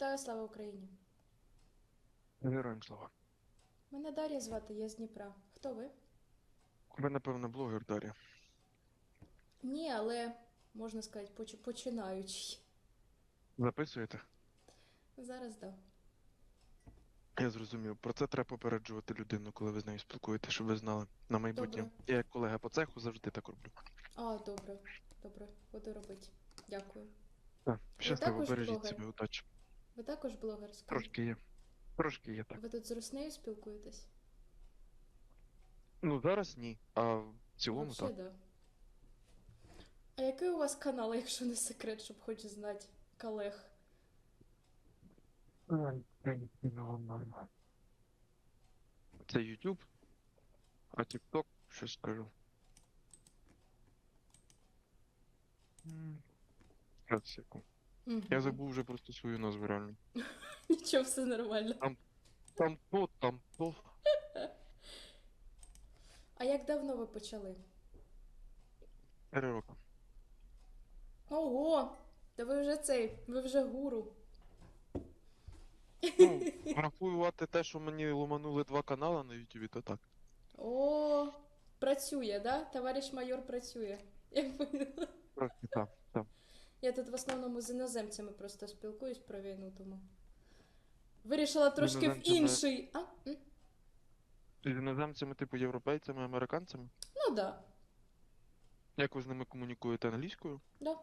Вітаю, слава Україні! Героям слава. Мене Дар'я звати, я з Дніпра. Хто ви? Ви, напевно, блогер Дар'я. Ні, але можна сказати, поч- починаючий. Записуєте? Зараз да. Я зрозумів. Про це треба попереджувати людину, коли ви з нею спілкуєтеся, щоб ви знали на майбутнє. Добре. Я як колега по цеху завжди так роблю. А, добре, добре, буду робити. Дякую. Так, щасливо, бережіть себе, удачі. Ви також блогер, скажіть? Трошки є. Трошки є так. Ви тут з Руснею спілкуєтесь? Ну зараз ні, а в цілому Вообще, так. да. А який у вас канал, якщо не секрет, щоб хоч знати колег? Це YouTube, а TikTok, що скажу. М, Зараз, секунду. Мгм. Я забув вже просто свою назву реально. Нічого, все нормально. Там то, там то. А як давно ви почали? Три роки. Ого! Та ви вже цей, ви вже гуру. Ну, враховувати те, що мені ломанули два канали на YouTube, то так. О, працює, да? Товариш майор працює. Я поняла. Так, так. Я тут в основному з іноземцями просто спілкуюсь про війну, тому. Вирішила трошки в іноземцями- інший. А? М? З іноземцями, типу європейцями, американцями. Ну да. Як ви з ними комунікуєте англійською? да.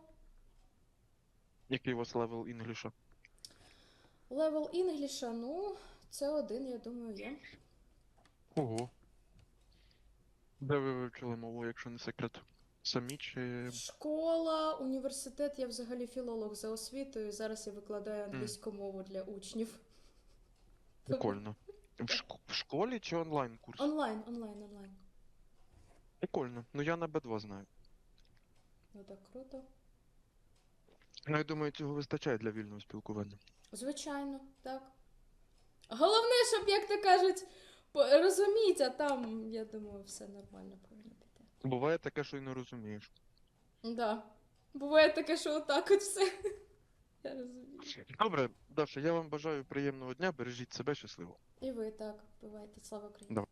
Який у вас левел інгліша? Левел інгліша, ну, це один, я думаю, є. Ого. Де ви вивчили мову, якщо не секрет? Самі чи. Школа, університет, я взагалі філолог за освітою. Зараз я викладаю англійську мову для учнів. Прикольно. В, шк- в школі чи онлайн курс? Онлайн, онлайн, онлайн. Прикольно. Ну я на Б2 знаю. Ну так круто. Ну я думаю, цього вистачає для вільного спілкування. Звичайно, так. Головне, щоб, як то кажуть, по- розуміть, а там, я думаю, все нормально повинно піти. Буває таке, що й не розумієш. Да. Буває таке, що отак от все. Я розумію. Добре, Даша, я вам бажаю приємного дня, бережіть себе щасливо. І ви так, бувайте, слава Україні. Да.